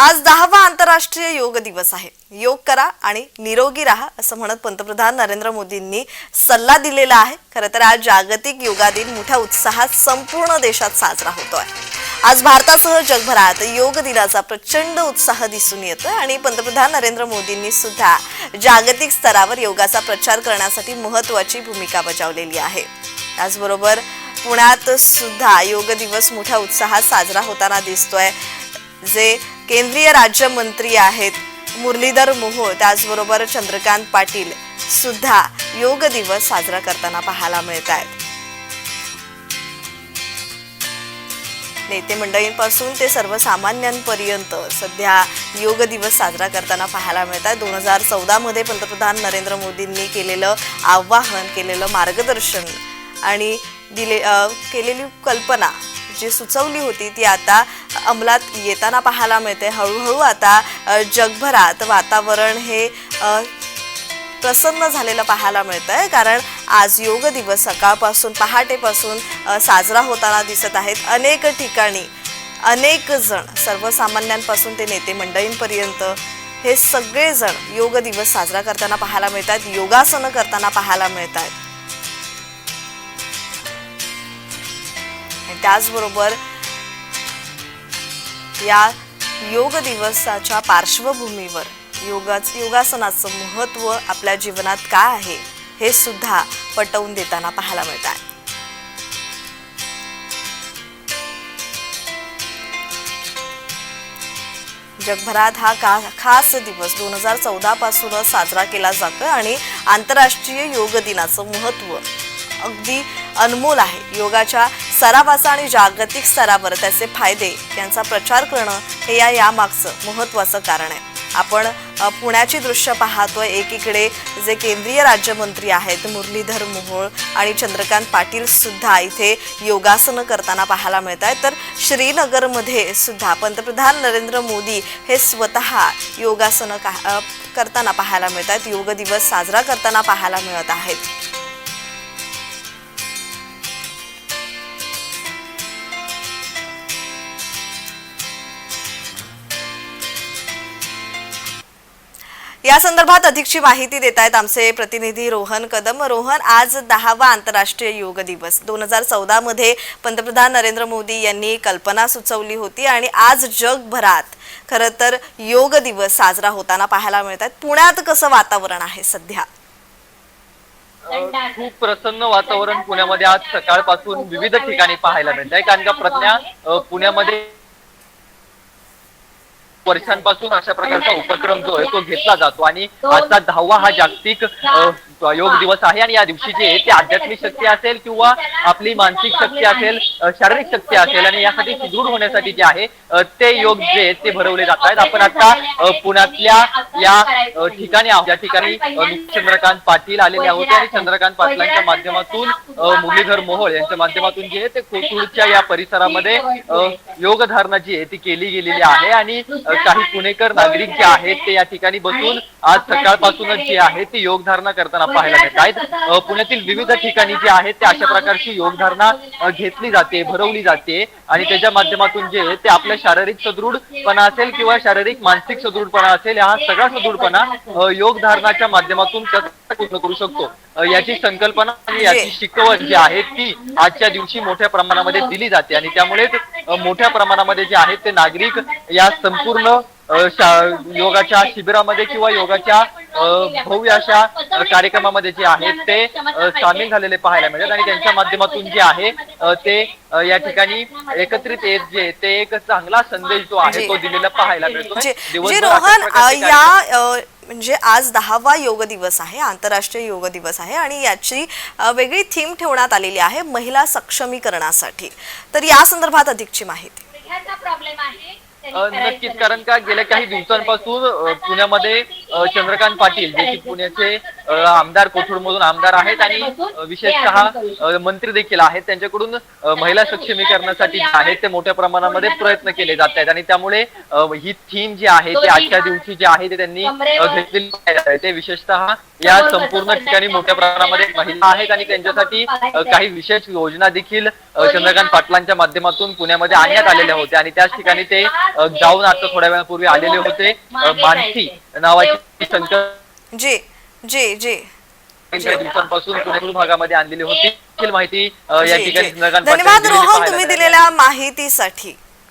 आज दहावा आंतरराष्ट्रीय योग दिवस आहे. योग करा आणि निरोगी राहा असं म्हणत पंतप्रधान नरेंद्र मोदींनी सल्ला दिलेला आहे. खरं तर आज जागतिक योगा दिन मोठ्या उत्साहात संपूर्ण देशात साजरा होतोय. आज भारतासह जगभरात योग दिनाचा प्रचंड उत्साह दिसून येतोय आणि पंतप्रधान नरेंद्र मोदींनी सुद्धा जागतिक स्तरावर योगाचा प्रचार करण्यासाठी महत्वाची भूमिका बजावलेली आहे. त्याचबरोबर पुण्यात सुद्धा योग दिवस मोठ्या उत्साहात साजरा होताना दिसतोय. जे केंद्रीय राज्यमंत्री आहेत मुरलीधर मोहोळ त्याचबरोबर चंद्रकांत पाटील सुद्धा योग दिवस साजरा करताना पाहायला मिळत आहेत नेते मंडळींपासून ते सर्वसामान्यांपर्यंत सध्या योग दिवस साजरा करताना पाहायला मिळतात दोन हजार चौदामध्ये पंतप्रधान नरेंद्र मोदींनी केलेलं आवाहन केलेलं मार्गदर्शन आणि दिले केलेली कल्पना जी सुचवली होती ती आता अंमलात येताना पाहायला मिळते. हळूहळू आता जगभरात वातावरण हे प्रसन्न झालेलं पाहायला मिळत आहे कारण आज योग दिवस सकाळपासून पहाटेपासून साजरा होताना दिसत आहेत अनेक ठिकाणी. अनेक जण सर्वसामान्यांपासून ते नेते मंडळींपर्यंत हे सगळेजण योग दिवस साजरा करताना पाहायला मिळत आहेत योगासनं करताना पाहायला मिळत आहेत त्याचबरोबर या योग दिवसाच्या पार्श्वभूमीवर योगाच योगासनाचं महत्त्व आपल्या जीवनात काय आहे हे सुद्धा पटवून देताना पाहायला मिळत आहे जगभरात हा का खास दिवस दोन हजार चौदा पासूनच साजरा केला जातो आणि आंतरराष्ट्रीय योग दिनाचं महत्त्व अगदी अनमोल आहे. योगाच्या सरावाचा आणि जागतिक स्तरावर त्याचे फायदे यांचा प्रचार करणं हे या यामागचं महत्त्वाचं कारण आहे. आपण पुण्याची दृश्य पाहतोय. एकीकडे जे केंद्रीय राज्यमंत्री आहेत मुरलीधर मोहोळ आणि चंद्रकांत पाटील सुद्धा इथे योगासनं करताना पाहायला मिळत आहेत तर श्रीनगरमध्ये सुद्धा पंतप्रधान नरेंद्र मोदी हे स्वतः योगासनं का करताना पाहायला मिळत आहेत योग दिवस साजरा करताना पाहायला मिळत आहेत. या संदर्भात अधिकची माहिती देत आहेत आमचे प्रतिनिधी रोहन कदम. रोहन आज दहावा आंतरराष्ट्रीय योग दिवस. दोन हजार चौदा मध्ये पंतप्रधान नरेंद्र मोदी यांनी कल्पना सुचवली होती आणि आज जगभरात खरं तर योग दिवस साजरा होताना पाहायला मिळत आहेत पुण्यात कसं वातावरण आहे सध्या? खूप प्रसन्न वातावरण पुण्यामध्ये आज सकाळपासून विविध ठिकाणी पाहायला मिळत आहे कारण का प्रज्ञा पुण्यामध्ये वर्षांपासून अशा प्रकारचा उपक्रम जो आहे तो घेतला जातो. आणि आजचा दहावा हा जागतिक योग दिवस आहे आणि या दिवशी जे आहे ते आध्यात्मिक शक्ती असेल किंवा आपली मानसिक शक्ती असेल शारीरिक शक्ती असेल आणि यासाठी सुदृढ होण्यासाठी जे आहे ते योग जे आहेत ते भरवले जात आहेत. आपण आता पुण्यातल्या या ठिकाणी या ठिकाणी चंद्रकांत पाटील आलेले होते आणि चंद्रकांत पाटलांच्या माध्यमातून मुरलीधर मोहोळ यांच्या माध्यमातून जे आहे ते कोथरूडच्या या परिसरामध्ये योगधारणा जी आहे ती केली गेलेली आहे आणि काही पुणेकर नागरिक जे आहेत ते या ठिकाणी बसून आज सकाळपासूनच जे आहे ते योगधारणा करताना पाहायला मिळत आहेत. पुण्यातील विविध ठिकाणी जे आहेत ते अशा प्रकारची योगधारणा घेतली जाते भरवली जाते. आणि त्याच्या माध्यमातून जे ते आपल्या शारीरिक सदृढपणा असेल किंवा शारीरिक मानसिक सदृढपणा असेल हा सगळा सदृढपणा योगधारणाच्या माध्यमातून पूर्ण करू शकतो. याची संकल्पना आणि याची शिकवण जी आहे ती आजच्या दिवशी मोठ्या प्रमाणामध्ये दिली जाते. आणि त्यामुळेच मोठ्या प्रमाणामध्ये जे आहेत ते नागरिक या संपूर्ण योगाच्या शिबिरामध्ये किंवा योगाच्या भव्य अशा कार्यक्रमामध्ये जे आहेत ते सामील झालेले पाहायला मिळतात. आणि त्यांच्या माध्यमातून जे आहे ते या ठिकाणी एकत्रित येत जे ते एक चांगला संदेश जो आहे तो दिलेला पाहायला मिळतो. जे दिवसभर जे अशा रोहन या म्हणजे आज दहावा योग दिवस आहे आंतरराष्ट्रीय योग दिवस आहे आणि याची वेगळी थीम ठेवण्यात आलेली आहे महिला सक्षमीकरणासाठी. तर या संदर्भात अधिकची माहिती. नक्कीच. कारण का गेल्या काही दिवसांपासून पुण्यामध्ये चंद्रकांत पाटील जे की पुण्याचे आमदार कोथरूडमधून आमदार आहेत आणि विशेषतः मंत्री देखील आहेत. त्यांच्याकडून महिला सक्षमीकरणासाठी जे आहे ते मोठ्या प्रमाणामध्ये प्रयत्न केले जात आहेत. आणि त्यामुळे ही थीम जी आहे ते आजच्या दिवशी जे आहे ते त्यांनी घेतलेली आहे. ते विशेषतः या संपूर्ण ठिकाणी मोठ्या प्रमाणामध्ये महिला आहेत आणि त्यांच्यासाठी काही विशेष योजना देखील चंद्रकांत पाटलांच्या माध्यमातून पुण्यामध्ये आणण्यात आलेल्या होत्या आणि त्याच ठिकाणी ते जाऊन आता थोड्या वेळापूर्वी आलेले होते. मानसी नावाची जी जी जी. दिवसांपासून भागामध्ये आणलेली होती. माहिती या ठिकाणी धन्यवाद रोहन तुम्ही. दिलेल्या माहितीसाठी.